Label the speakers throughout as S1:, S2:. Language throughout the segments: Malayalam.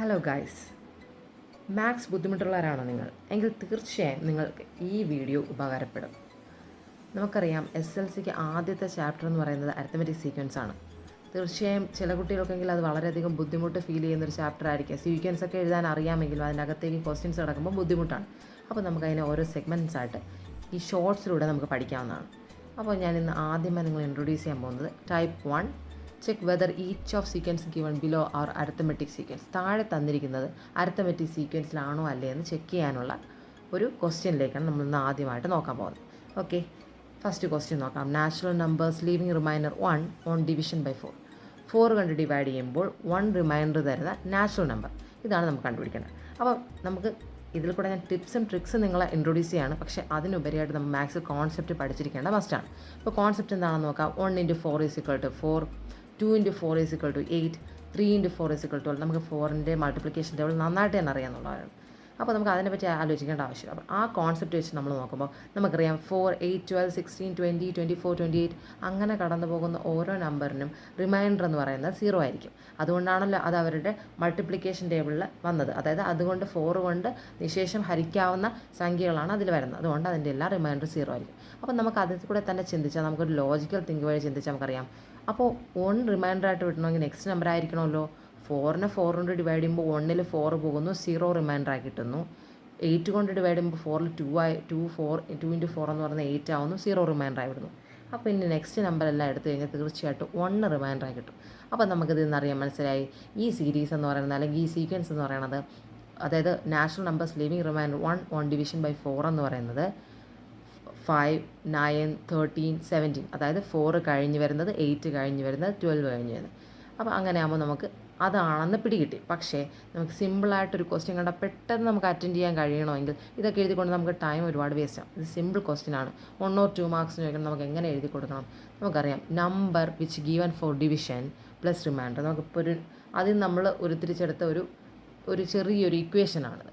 S1: ഹലോ ഗൈസ് മാത്സ് ബുദ്ധിമുട്ടുള്ളവരാണോ നിങ്ങൾ? എങ്കിൽ തീർച്ചയായും നിങ്ങൾക്ക് ഈ വീഡിയോ ഉപകാരപ്പെടും. നമുക്കറിയാം എസ് എൽ സിക്ക് ആദ്യത്തെ ചാപ്റ്റർ എന്ന് പറയുന്നത് അരിത്തമെറ്റിക് സീക്വൻസ് ആണ്. തീർച്ചയായും ചില കുട്ടികൾക്കെങ്കിൽ അത് വളരെയധികം ബുദ്ധിമുട്ട് ഫീൽ ചെയ്യുന്ന ഒരു ചാപ്റ്റർ ആയിരിക്കും. സീക്വൻസ് ഒക്കെ എഴുതാൻ അറിയാമെങ്കിലും അതിനകത്തേക്ക് ക്വസ്റ്റ്യൻസ് കിടക്കുമ്പോൾ ബുദ്ധിമുട്ടാണ്. അപ്പോൾ നമുക്കതിനെ ഓരോ സെഗ്മെന്റ്സ് ആയിട്ട് ഈ ഷോർട്സിലൂടെ നമുക്ക് പഠിക്കാവുന്നതാണ്. അപ്പോൾ ഞാൻ ഇന്ന് ആദ്യമായി നിങ്ങൾ ഇൻട്രൊഡ്യൂസ് ചെയ്യാൻ പോകുന്നത് type one check whether each of sequence given below are arithmetic sequence താഴെ തന്നിരിക്കുന്നത് അരത്തമെറ്റിക് സീക്വൻസിലാണോ അല്ലേ എന്ന് ചെക്ക് ചെയ്യാനുള്ള ഒരു ക്വസ്റ്റ്യനിലേക്കാണ് നമ്മൾ ഇന്ന് ആദ്യമായിട്ട് നോക്കാൻ പോകുന്നത്. ഓക്കെ ഫസ്റ്റ് ക്വസ്റ്റ്യൻ നോക്കാം. Natural numbers leaving remainder one on division by four four കണ്ട് ഡിവൈഡ് ചെയ്യുമ്പോൾ വൺ റിമൈൻഡർ തരുന്ന നാച്ചുറൽ നമ്പർ ഇതാണ് നമുക്ക് കണ്ടുപിടിക്കേണ്ടത്. അപ്പോൾ നമുക്ക് ഇതിൽ കൂടെ ഞാൻ ടിപ്സും ട്രിക്സും നിങ്ങളെ ഇൻട്രൊഡ്യൂസ് ചെയ്യാണ്. പക്ഷേ അതിനുപരിയായിട്ട് നമ്മൾ മാത്സ് കോൺസെപ്റ്റ് പഠിച്ചിരിക്കേണ്ട മസ്റ്റാണ് അപ്പോൾ കോൺസെപ്റ്റ് എന്താണെന്ന് നോക്കാം. One into four is equal to four two into four is equal to eight three into four is equal to നമുക്ക് ഫോറിന്റെ മൾട്ടിപ്ലിക്കേഷൻ ടേബിൾ നന്നായിട്ട് തന്നെ അറിയാമെന്നുള്ളവരാണ് അപ്പോൾ നമുക്ക് അതിനെപ്പറ്റി ആലോചിക്കേണ്ട ആവശ്യമില്ല. അപ്പോൾ ആ കോൺസെപ്റ്റ് വെച്ച് നമ്മൾ നോക്കുമ്പോൾ നമുക്കറിയാം four eight twelve sixteen twenty twenty four twenty eight അങ്ങനെ കടന്നു പോകുന്ന ഓരോ നമ്പറിനും റിമൈൻഡർ എന്ന് പറയുന്നത് സീറോ ആയിരിക്കും. അതുകൊണ്ടാണല്ലോ അത് അവരുടെ മൾട്ടിപ്ലിക്കേഷൻ ടേബിളിൽ വന്നത്. അതായത് അതുകൊണ്ട് ഫോർ കൊണ്ട് നിശേഷം ഹരിക്കാവുന്ന സംഖ്യകളാണ് അതിൽ വരുന്നത്. അതുകൊണ്ട് അതിന്റെ എല്ലാ റിമൈൻഡർ സീറോ ആയിരിക്കും. അപ്പോൾ നമുക്ക് അതിൽ കൂടെ തന്നെ ചിന്തിച്ചാൽ നമുക്കൊരു ലോജിക്കൽ തിങ്ക് വഴി ചിന്തിച്ചാൽ നമുക്കറിയാം. അപ്പോൾ വൺ റിമൈൻഡർ ആയിട്ട് വിട്ടണമെങ്കിൽ നെക്സ്റ്റ് നമ്പർ ആയിരിക്കണമല്ലോ. ഫോറിനെ ഫോർ കൊണ്ട് ഡിവൈഡ് ചെയ്യുമ്പോൾ വണ്ണിൽ ഫോർ പോകുന്നു സീറോ റിമൈൻഡർ ആയി കിട്ടുന്നു. എയ്റ്റ് കൊണ്ട് ഡിവൈഡ് ചെയ്യുമ്പോൾ ഫോറിൽ ടു ആയി two four two into four എന്ന് പറഞ്ഞാൽ എയ്റ്റ് ആവുന്നു സീറോ റിമൈൻഡർ ആയി വിടുന്നു. അപ്പോൾ ഇനി നെക്സ്റ്റ് നമ്പർ എല്ലാം എടുത്തു കഴിഞ്ഞാൽ തീർച്ചയായിട്ടും വണ്ണ് റിമൈൻഡർ ആയി കിട്ടും. അപ്പോൾ നമുക്കിത് നിന്നറിയാൻ മനസ്സിലായി. ഈ സീരീസ് എന്ന് പറയുന്നത് അല്ലെങ്കിൽ ഈ സീക്വൻസ് എന്ന് പറയുന്നത് അതായത് national numbers living remainder one one division by four എന്ന് പറയുന്നത് ഫൈവ് നയൻ തേർട്ടീൻ സെവന്റീൻ അതായത് ഫോറ് കഴിഞ്ഞ് വരുന്നത് എയ്റ്റ് കഴിഞ്ഞ് വരുന്നത് ട്വൽവ് കഴിഞ്ഞ് വരുന്നത്. അപ്പോൾ അങ്ങനെ ആകുമ്പോൾ നമുക്ക് അതാണെന്ന് പിടികിട്ടി. പക്ഷേ നമുക്ക് സിമ്പിളായിട്ടൊരു ക്വസ്റ്റ്യൻ കണ്ടാൽ പെട്ടെന്ന് നമുക്ക് അറ്റൻഡ് ചെയ്യാൻ കഴിയണമെങ്കിൽ ഇതൊക്കെ എഴുതിക്കൊണ്ട് നമുക്ക് ടൈം ഒരുപാട് വേസ്റ്റ് ആവും ഇത് സിമ്പിൾ ക്വസ്റ്റ്യൻ ആണ്. വൺ ഓർ ടു മാർക്സ് ചോദിക്കണം നമുക്ക് എങ്ങനെ എഴുതി കൊടുക്കണം? നമുക്കറിയാം number which given four division plus remainder നമുക്കിപ്പോൾ ഒരു അതിൽ നമ്മൾ ഉരുത്തിരിച്ചെടുത്ത ഒരു ഒരു ചെറിയൊരു ഇക്വേഷനാണ്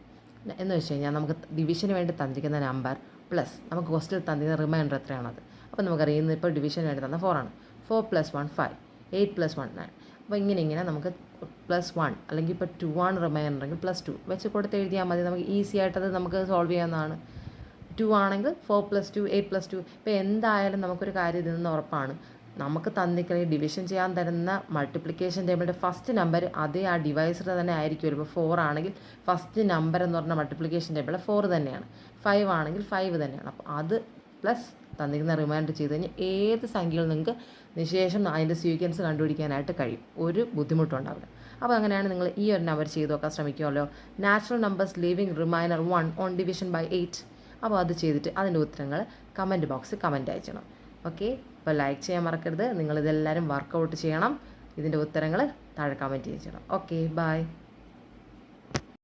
S1: എന്ന് വെച്ച് കഴിഞ്ഞാൽ നമുക്ക് ഡിവിഷന് വേണ്ടി തന്നിരിക്കുന്ന നമ്പർ പ്ലസ് നമുക്ക് ക്വസ്റ്റിൽ തന്നിരിക്കുന്ന റിമൈൻഡർ എത്രയാണത്? അപ്പോൾ നമുക്കറിയാം ഇന്ന് ഇപ്പോൾ ഡിവിഷന് വേണ്ടി തന്ന ഫോറാണ് four plus one five eight plus one nine അപ്പോൾ ഇങ്ങനെ ഇങ്ങനെ നമുക്ക് പ്ലസ് വൺ അല്ലെങ്കിൽ ഇപ്പോൾ ടു ആണ് റിമൈൻഡർ എങ്കിൽ പ്ലസ് ടു വെച്ച് കൊടുത്ത് എഴുതിയാൽ മതി. നമുക്ക് ഈസി ആയിട്ടത് നമുക്ക് സോൾവ് ചെയ്യാവുന്നതാണ്. ടു ആണെങ്കിൽ four plus two eight plus two ഇപ്പോൾ എന്തായാലും നമുക്കൊരു കാര്യം ഇതിൽ നിന്ന് ഉറപ്പാണ്. നമുക്ക് തന്നിക്കുന്ന ഡിവിഷൻ ചെയ്യാൻ തരുന്ന മൾട്ടിപ്ലിക്കേഷൻ ടേബിളിന്റെ ഫസ്റ്റ് നമ്പർ അതേ ആ ഡിവൈസർ തന്നെ ആയിരിക്കും. ഇപ്പോൾ ഫോർ ആണെങ്കിൽ ഫസ്റ്റ് നമ്പർ എന്ന് പറഞ്ഞ മൾട്ടിപ്ലിക്കേഷൻ ടേബിൾ ഫോർ തന്നെയാണ്. ഫൈവ് ആണെങ്കിൽ ഫൈവ് തന്നെയാണ്. അപ്പോൾ അത് പ്ലസ് തന്നിരിക്കുന്ന റിമൈൻഡർ ചെയ്ത് കഴിഞ്ഞാൽ ഏത് സംഖ്യയിൽ നിങ്ങൾക്ക് നിശേഷം അതിന്റെ സീക്വൻസ് കണ്ടുപിടിക്കാനായിട്ട് കഴിയും? ഒരു ബുദ്ധിമുട്ടുണ്ട് ഉണ്ടാവില്ല. അപ്പോൾ അങ്ങനെയാണ് നിങ്ങൾ ഈ ഒരു നമ്പർ ചെയ്ത് നോക്കാൻ ശ്രമിക്കുമല്ലോ. Natural numbers living remainder one on division by eight. അപ്പോൾ അത് ചെയ്തിട്ട് അതിന്റെ ഉത്തരങ്ങൾ കമന്റ് ബോക്സിൽ കമന്റ് അയച്ചണം. ഓക്കെ? അപ്പോൾ ലൈക്ക് ചെയ്യാൻ മറക്കരുത്. നിങ്ങളിതെല്ലാവരും വർക്കൗട്ട് ചെയ്യണം. ഇതിന്റെ ഉത്തരങ്ങൾ താഴെ കമന്റ് ചെയ്യണം ഓക്കെ ബൈ.